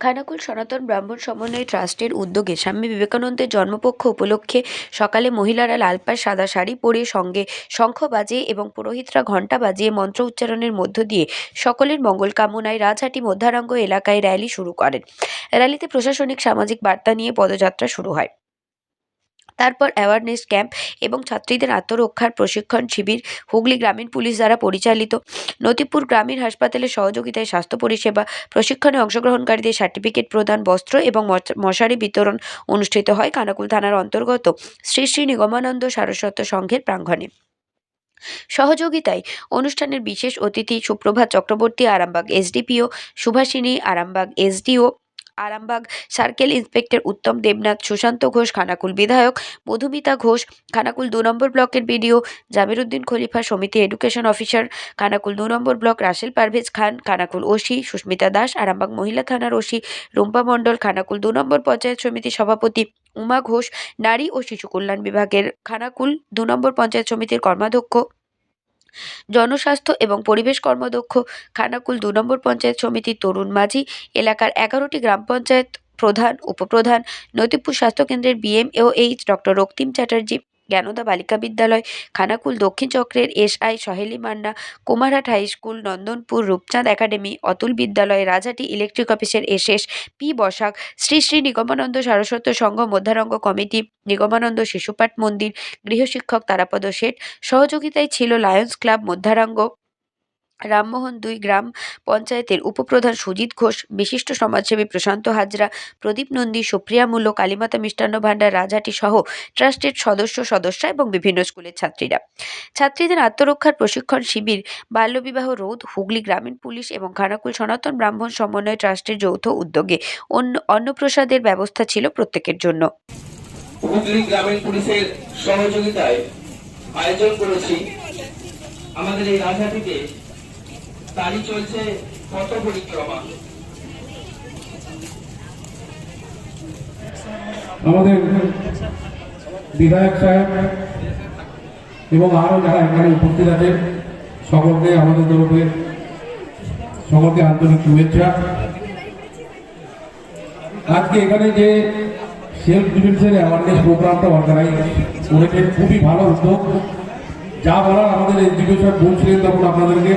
খানাকুল সনাতন ব্রাহ্মণ সমন্বয় ট্রাস্টের উদ্যোগে স্বামী বিবেকানন্দের জন্মপক্ষ উপলক্ষে সকালে মহিলারা লালপায় সাদা শাড়ি পরে সঙ্গে শঙ্খ বাজে এবং পুরোহিতরা ঘণ্টা বাজিয়ে মন্ত্র উচ্চারণের মধ্য দিয়ে সকলের মঙ্গল কামনায় রাজহাটি মধ্যারাঙ্গ এলাকায় র্যালি শুরু করেন। র্যালিতে প্রশাসনিক সামাজিক বার্তা নিয়ে পদযাত্রা শুরু হয়। তারপর অ্যাওয়ারনেস ক্যাম্প এবং ছাত্রীদের আত্মরক্ষার প্রশিক্ষণ শিবির হুগলি গ্রামীণ পুলিশ দ্বারা পরিচালিত। নতিপুর গ্রামীণ হাসপাতালের সহযোগিতায় স্বাস্থ্য পরিষেবা প্রশিক্ষণে অংশগ্রহণকারীদের সার্টিফিকেট প্রদান, বস্ত্র এবং মশ- মশারি বিতরণ অনুষ্ঠিত হয় কানাকুল থানার অন্তর্গত শ্রী শ্রী নিগমানন্দ সারস্বত সংঘের প্রাঙ্গণে। সহযোগিতায় অনুষ্ঠানের বিশেষ অতিথি Suprabhat Chakraborty Arambagh SDPO Subhashini Arambagh SDO Arambagh circle inspector Uttam Debnath, Sushanta Ghosh, Khanakul বিধায়ক, মধুমিতা ঘোষ, খানাকুল দু নম্বর ব্লকের বিডিও, জামিরুদ্দিন খলিফা সমিতি এডুকেশন অফিসার, খানাকুল দু number block Rasel Parvez Khan, Khanakul OC Susmita Das, Arambagh মহিলা থানার ওসি রুম্পা মণ্ডল, খানাকুল দু নম্বর পঞ্চায়েত সমিতির সভাপতি উমা ঘোষ, নারী ও শিশু কল্যাণ বিভাগের খানাকুল দু নম্বর পঞ্চায়েত সমিতির কর্মাধ্যক্ষ জনস্বাস্থ্য এবং পরিবেশ কর্মদক্ষ খানাকুল দু নম্বর পঞ্চায়েত সমিতির তরুণ মাঝি, এলাকার এগারোটি গ্রাম পঞ্চায়েত প্রধান, উপপ্রধান নতিপুর স্বাস্থ্যকেন্দ্রের বিএমএওএইচ ডক্টর রক্তিম চ্যাটার্জি জ্ঞানদা বালিকা বিদ্যালয়, খানাকুল, দক্ষিণ চক্রের SI Saheli Manna, Kumarhat high school, Nandanpur, Rupchand academy, Atul Vidyalaya, রাজাটি electric অফিসের এসএস, পি বসাক, শ্রী শ্রী নিগমানন্দ সারস্বত সংঘ মধ্যারঙ্গ কমিটি, নিগমানন্দ শিশুপাঠ মন্দির, গৃহশিক্ষক তারাপদ শেঠ, সহযোগিতায় ছিল লায়ন্স ক্লাব মধ্যারাঙ্গ রামমোহন দুই গ্রাম পঞ্চায়েতের উপপ্রধান সুজিত ঘোষ, বিশিষ্ট সমাজসেবী প্রশান্ত হাজরা, প্রদীপ নন্দী, সুপ্রিয়া মূল্য, কালীমাতা মিষ্টান্ন ভাণ্ডার রাজহাটি সহ ট্রাস্টের সদস্য, সদস্যা এবং বিভিন্ন স্কুলের ছাত্রীরা। ছাত্রীদের আত্মরক্ষার প্রশিক্ষণ শিবির, বাল্যবিবাহ রোধ, হুগলি গ্রামীণ পুলিশ এবং খানাকুল সনাতন ব্রাহ্মণ সমন্বয় ট্রাস্টের যৌথ উদ্যোগে অন্য অন্নপ্রসাদের ব্যবস্থা ছিল প্রত্যেকের জন্য। হুগলি গ্রামীণ পুলিশের সহযোগিতায় আয়োজন করেছি। আমাদের এই রাজহাটিতে তারই চলছে পথ পরিক্রমা? আমাদের বিধায়ক সাহেব এবং আরও যারা এখানে উপস্থিত আছেন, সকলকে আমাদের তরফে, সকলকে আন্তরিক শুভেচ্ছা। আজকে এখানে যে সেলফ ডিফেন্সের অ্যাওয়ারনেস প্রোগ্রামটা অর্গানাইজ করেছে, খুবই ভালো উদ্যোগ। যা বলার আমাদের এডুকেশন বলছিলেন তখন আপনাদেরকে।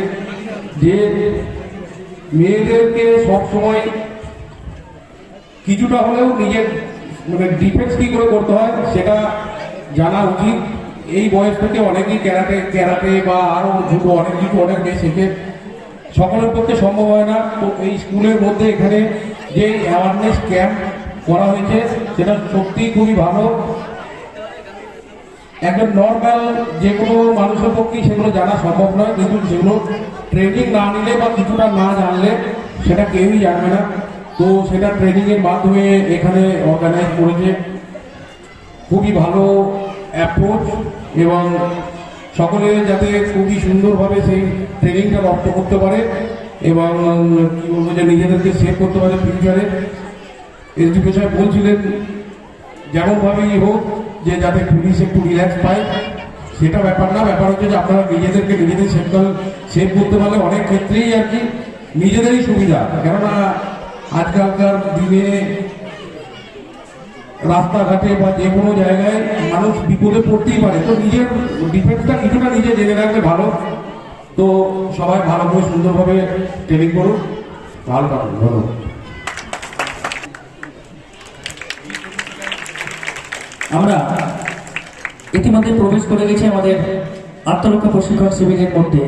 যে মেয়েদেরকে সবসময় কিছুটা হলেও নিজের মানে ডিফেন্স কি করে করতে হয়, সেটা জানা উচিত। এই বয়স থেকে অনেকেই ক্যারাটে ক্যারাটে বা আরও জুটো অনেক কিছু অনেক মেয়ে শেখে। সকলের পক্ষে সম্ভব হয় না। তো এই স্কুলের মধ্যে এখানে যে অ্যাওয়ারনেস ক্যাম্প করা হয়েছে, সেটা সত্যিই খুবই ভালো। একজন নর্মাল যে কোনো মানুষের পক্ষেই সেগুলো জানা সম্ভব নয়, কিন্তু সেগুলো ট্রেনিং না নিলে বা কিছুটা না জানলে সেটা কেউই জানবে না। তো সেটা ট্রেনিংয়ের মাধ্যমে এখানে অর্গানাইজ করেছে। খুবই ভালো অ্যাপ্রোচ এবং সকলে যাতে খুবই সুন্দরভাবে সেই ট্রেনিংটা রপ্ত করতে পারে এবং, কি বলব, যে নিজেদেরকে সেভ করতে পারে ফিউচারে এডুকেশন বলছিলেন, যেমনভাবেই হোক যে যাতে পুলিশ একটু রিল্যাক্স পায়, সেটা ব্যাপার না। ব্যাপার হচ্ছে যে আপনারা নিজেদেরকে নিজেদের সেভ সেভ করতে পারলে অনেক ক্ষেত্রেই আর কি নিজেদেরই সুবিধা। কেননা আজকালকার দিনে রাস্তাঘাটে বা যে কোনো জায়গায় মানুষ বিপদে পড়তেই পারে। তো নিজের ডিফেন্সটা কিছুটা নিজে জেনে রাখলে ভালো। তো সবাই ভালো করে সুন্দরভাবে ট্রেনিং করুন। ভালো কাটুন ধন্যবাদ। আমরা ইতিমধ্যে প্রবেশ করে গেছি আমাদের আত্মরক্ষা প্রশিক্ষণ শিবিরের মধ্যে।